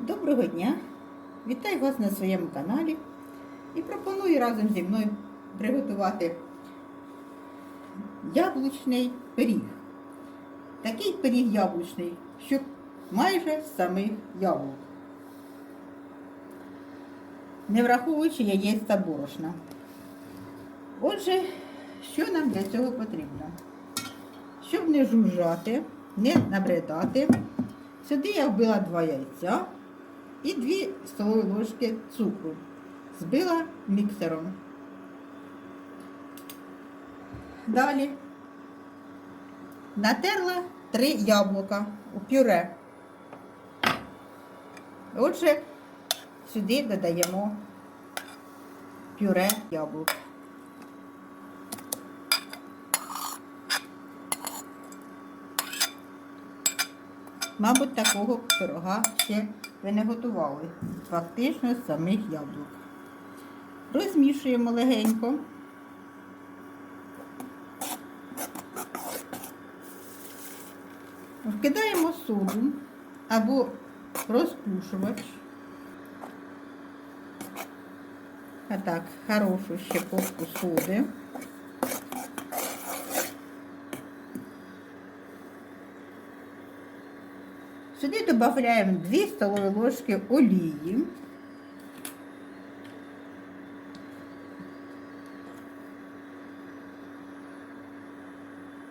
Доброго дня! Вітаю вас на своєму каналі і пропоную разом зі мною приготувати яблучний пиріг. Такий пиріг яблучний, що майже самих яблук. Не враховуючи яєць та борошна. Отже, що нам для цього потрібно? Щоб не жужжати, не набридати, сюди я вбила два яйця і 2 столові ложки цукру. Збила міксером. Далі натерла 3 яблука у пюре. Отже, сюди додаємо пюре яблук. Мабуть, такого пирога ще ви не готували. Фактично з самих яблук. Розмішуємо легенько. Вкидаємо соду або розпушувач. А так, хорошу щепотку соди. Сюди додаємо 2 столові ложки олії.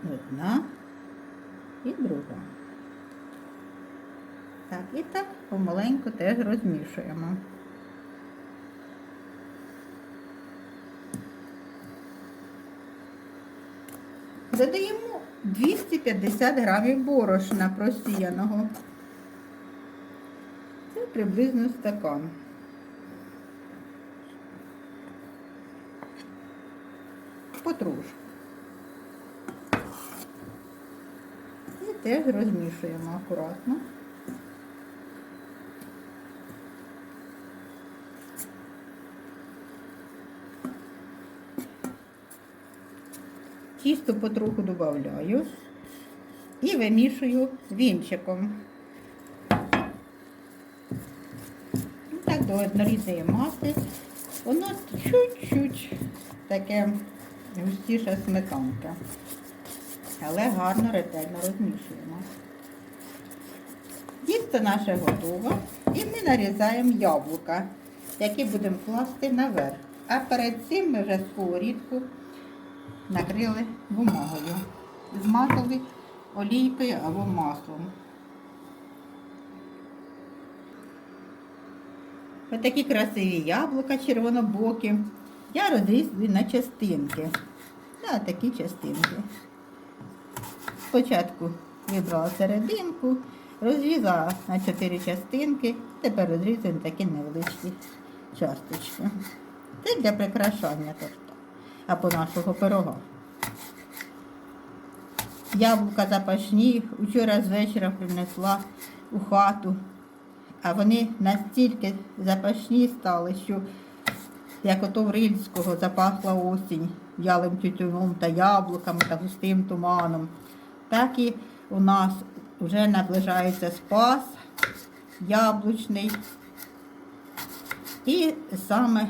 Одна і друга. Так, і так помаленьку теж розмішуємо. Додаємо 250 грамів борошна просіяного. Приблизно стакан. Потрошку. І теж розмішуємо акуратно. Тісто потроху додаю і вимішую вінчиком. Так до однорідної маси. Воно чуть-чуть таке густіша сметанка. Але гарно ретельно розмішуємо. Тісто наше готове і ми нарізаємо яблука, які будемо класти наверх. А перед цим ми вже сковорідку накрили бумагою. Змазали олійкою або маслом. Ось такі красиві яблука червонобокі. Я розрізую на частинки. На такі частинки. Спочатку вибрала серединку, розрізала на чотири частинки, тепер розрізуємо такі невеличкі часточки. Це для прикрашання торта або нашого пирога. Яблука запашні, вчора з вечора принесла у хату, а вони настільки запашні стали, що як ото в Рильського запахла осінь ялим тютюном та яблуками та густим туманом. Так і у нас вже наближається спас яблучний. І саме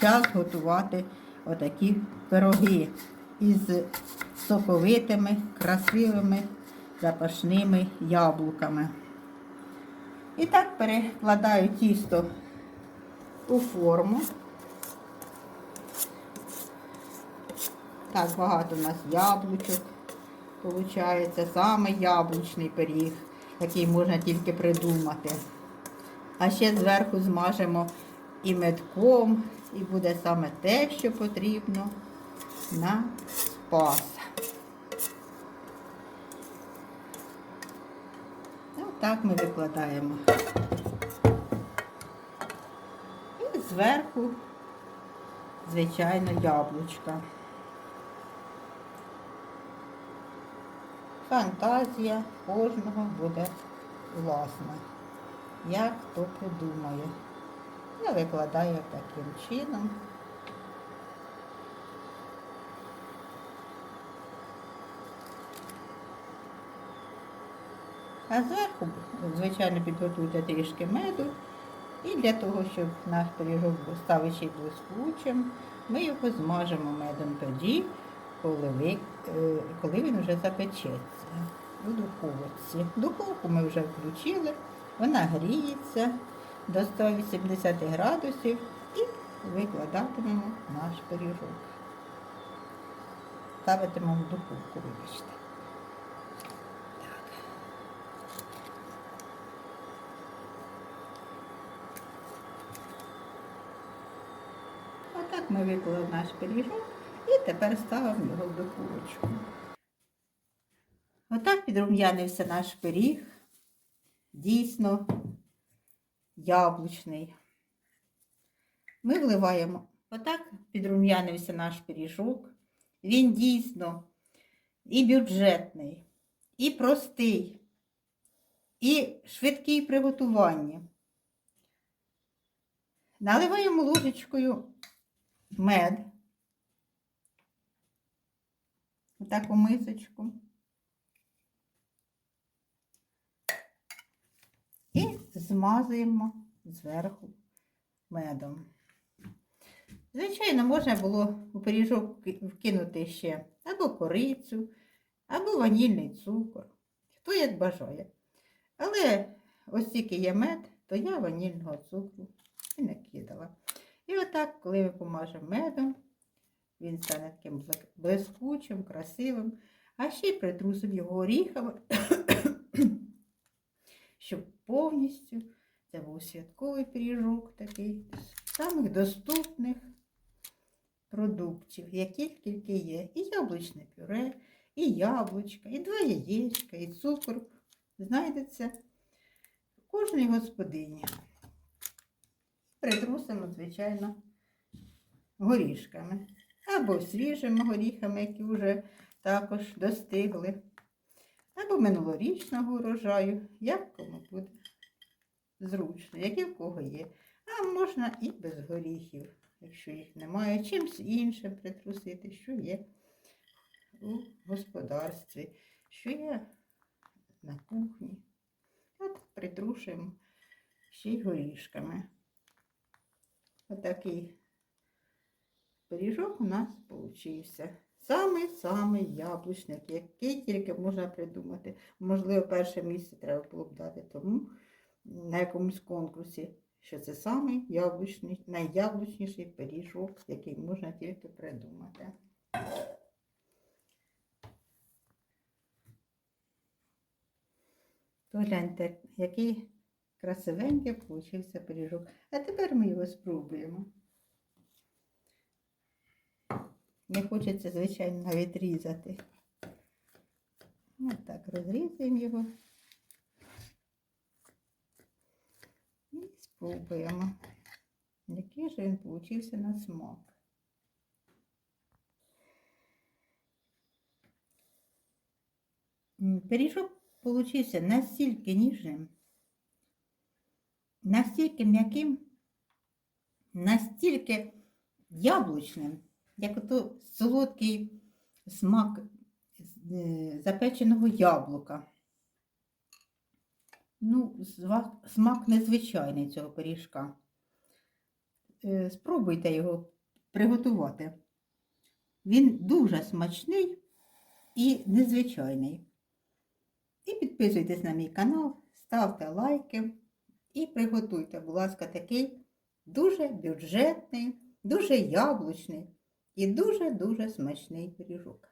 час готувати отакі пироги із соковитими, красивими, запашними яблуками. І так перекладаю тісто у форму. Так, багато у нас яблучок. Получається саме яблучний пиріг, який можна тільки придумати. А ще зверху змажемо і медком, і буде саме те, що потрібно на спас. Так ми викладаємо. І зверху, звичайно, яблучка. Фантазія кожного буде власна, як хто придумає. Я викладаю таким чином. А зверху, звичайно, підготуйте трішки меду. І для того, щоб наш пиріжок став ще блискучим, ми його змажемо медом тоді, коли, е, коли він вже запечеться у духовці. Духовку ми вже включили, вона гріється до 180 градусів і викладатимемо наш пиріжок. Ставитимемо в духовку, вибачте. Так. Отак ми виклали наш пиріжок і тепер ставимо його в духовочку. Отак підрум'янився наш пиріг. Дійсно яблучний. Ми вливаємо. Отак підрум'янився наш пиріжок. Він дійсно і бюджетний, і простий, і швидкий в приготуванні. Наливаємо ложечкою мед. Отак мисочку. І змазуємо зверху медом. Звичайно, можна було у пиріжок вкинути ще або корицю, або ванільний цукор. Хто як бажає. Але ось тільки є мед, то я ванільного цукру і не кидала. І отак, коли ми помажемо медом, він стане таким блискучим, красивим, а ще й притрусимо його горіхами, щоб повністю це був святковий пиріжок такий з самих доступних продуктів, які тільки є. І яблучне пюре, і яблучка, і два яєчка, і цукор. Знайдеться в кожній господині. Притрусимо, звичайно, горішками. Або свіжими горіхами, які вже також достигли. Або минулорічного урожаю, як кому буде зручно, які в кого є. А можна і без горіхів, якщо їх немає, чимось іншим притрусити, що є у господарстві, що є на кухні. От притрушуємо ще й горішками. Отакий пиріжок у нас получився. Самий-самий яблучник, який тільки можна придумати. Можливо, перше місце треба було б дати тому на якомусь конкурсі, що це самий яблучний, найяблучніший пиріжок, який можна тільки придумати. Погляньте, який красивенький получився пиріжок. А тепер ми його спробуємо. Не хочеться, звичайно, навіть різати. Ось так, розрізаємо його. І спробуємо, який же він получився на смак. Пиріжок получився настільки ніжним, настільки м'яким, настільки яблучним, як ото солодкий смак е, запеченого яблука. Ну, смак незвичайний цього пиріжка. Е, Спробуйте його приготувати. Він дуже смачний і незвичайний. І підписуйтесь на мій канал, ставте лайки і приготуйте, будь ласка, такий дуже бюджетний, дуже яблучний і дуже-дуже смачний пиріжок.